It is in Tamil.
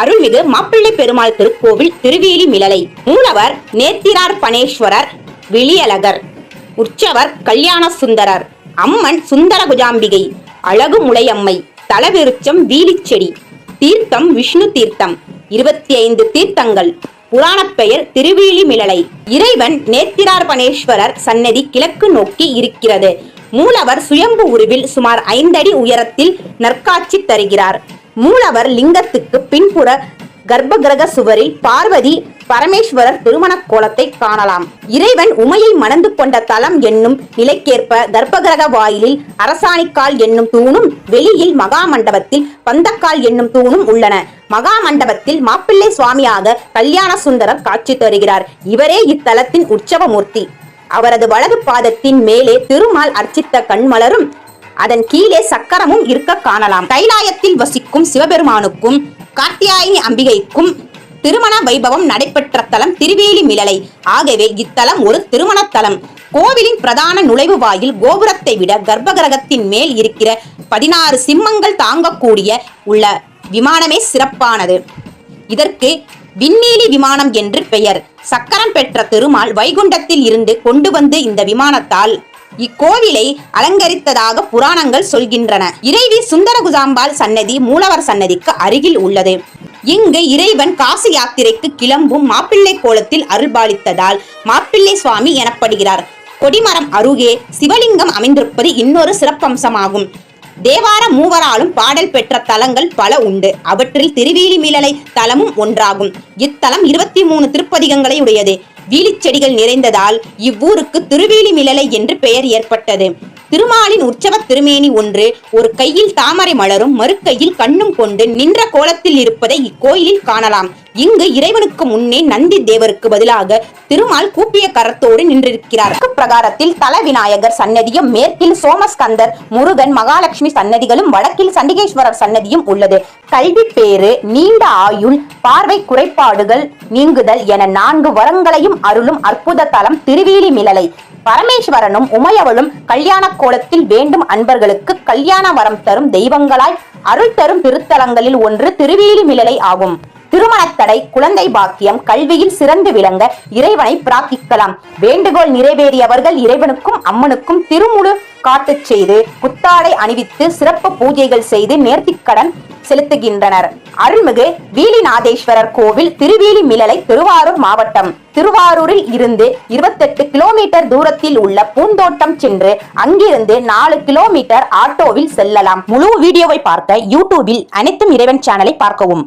அருள்மிகு மாப்பிள்ளை பெருமாள் திருக்கோவில் திருவேலி மிளலை. மூலவர் நேத்திரார் பனேஸ்வரர் விளியலகர் உற்சவர் கல்யாண சுந்தரர் அம்மன் சுந்தர குஜாம்பிகை அழகு முளையம்மை தலவிருச்சம் வீலிச்செடி தீர்த்தம் விஷ்ணு தீர்த்தம் இருபத்தி ஐந்து தீர்த்தங்கள். புராணப் பெயர் திருவேலி மிளலை. இறைவன் நேத்திரார் பனேஸ்வரர் சன்னதி கிழக்கு நோக்கி இருக்கிறது. மூலவர் சுயம்பு உருவில் சுமார் ஐந்தடி உயரத்தில் நற்காட்சி தருகிறார். மூலவர் லிங்கத்துக்கு பின்புற கர்ப்பகிரக சுவரில் பார்வதி பரமேஸ்வரர் திருமணக் கோலத்தை காணலாம். இறைவன் உமையை மணந்து கொண்ட தலம் என்னும் நிலைக்கேற்ப கர்ப்பகிரக வாயிலில் அரசாணிக்கால் என்னும் தூணும் வெளியில் மகா மண்டபத்தில் பந்தக்கால் என்னும் தூணும் உள்ளன. மகா மண்டபத்தில் மாப்பிள்ளை சுவாமியாக கல்யாண சுந்தரர் காட்சி தருகிறார். இவரே இத்தலத்தின் உற்சவ மூர்த்தி அவரது வலது பாதத்தின் மேலே திருமால் அர்ச்சித்த கண்மலரும் அதன் கீழே சக்கரமும் இருக்க காணலாம். கைலாயத்தில் வசிக்கும் சிவபெருமானுக்கும் கார்த்தியாயினி அம்பிகைக்கும் திருமண வைபவம் நடைபெற்ற தலம் திருவேலி மிளலை. ஆகவே இத்தலம் ஒரு திருமண தலம். கோவிலின் பிரதான நுழைவு வாயில் கோபுரத்தை விட கர்ப்பகிரகத்தின் மேல் இருக்கிற பதினாறு சிம்மங்கள் தாங்கக்கூடிய உள்ள விமானமே சிறப்பானது. இதற்கு விண்ணீலி விமானம் என்று பெயர். சக்கரம் பெற்ற திருமால் வைகுண்டத்தில் இருந்து கொண்டு வந்து இந்த விமானத்தால் இக்கோவிலை அலங்கரித்ததாக புராணங்கள் சொல்கின்றன. இறைவி சுந்தரகுசாம்பாள் சன்னதி மூலவர் சன்னதிக்கு அருகில் உள்ளது. இங்கு இறைவன் காசி யாத்திரைக்கு கிளம்பும் மாப்பிள்ளை கோலத்தில் அருள்பாலித்ததால் மாப்பிள்ளை சுவாமி எனப்படுகிறார். கொடிமரம் அருகே சிவலிங்கம் அமைந்திருப்பது இன்னொரு சிறப்பம்சமாகும். தேவார மூவராலும் பாடல் பெற்ற தலங்கள் பல உண்டு. அவற்றில் திருவேலிமிழலை தலமும் ஒன்றாகும். இத்தலம் இருபத்தி மூணு திருப்பதிகங்களை உடையது. வீலிச்செடிகள் நிறைந்ததால் இவ்வூருக்கு திருவேலிமிழலை என்று பெயர் ஏற்பட்டது. திருமாலின் உற்சவ திருமேனி ஒன்று ஒரு கையில் தாமரை மலரும் மறுக்கையில் கண்ணும் கொண்டு நின்ற கோலத்தில் இருப்பதை இக்கோயிலில் காணலாம். இங்கு இறைவனுக்கு முன்னே நந்தி தேவருக்கு பதிலாக திருமால் கூப்பிய கரத்தோடு நின்றிருக்கிறார். பிரகாரத்தில் தல விநாயகர் சன்னதியும் மேற்கில் சோமஸ்கந்தர் முருகன் மகாலட்சுமி சன்னதிகளும் வடக்கில் சண்டிகேஸ்வரர் சன்னதியும் உள்ளது. கல்வி பேறு நீண்ட ஆயுள் பார்வை குறைபாடுகள் நீங்குதல் என நான்கு வரங்களையும் அருளும் அற்புத தலம் திருவேலி மிளலை. பரமேஸ்வரனும் உமையவளும் கல்யாண கோலத்தில் வேண்டும் அன்பர்களுக்கு கல்யாண வரம் தரும் தெய்வங்களாய் அருள் தரும் திருத்தலங்களில் ஒன்று திருவேலி மிளலை ஆகும். திருமணத்தடை குழந்தை பாக்கியம் கல்வியில் சிறந்து விளங்க இறைவனை பிரார்த்திக்கலாம். வேண்டுகோள் நிறைவேறியவர்கள் இறைவனுக்கும் அம்மனுக்கும் திருமுழு காட்டுச் செய்து புத்தாடை அணிவித்து சிறப்பு பூஜைகள் செய்து நேர்த்திக்கடன் செலுத்துகின்றனர். அருள்மிகு வீலிநாதேஸ்வரர் கோவில் திருவேலி மிளலை திருவாரூர் மாவட்டம். திருவாரூரில் இருந்து இருபத்தெட்டு கிலோமீட்டர் தூரத்தில் உள்ள பூந்தோட்டம் சென்று அங்கிருந்து நாலு கிலோமீட்டர் ஆட்டோவில் செல்லலாம். முழு வீடியோவை பார்க்க யூடியூபில் அனைத்தும் இறைவன் சேனலை பார்க்கவும்.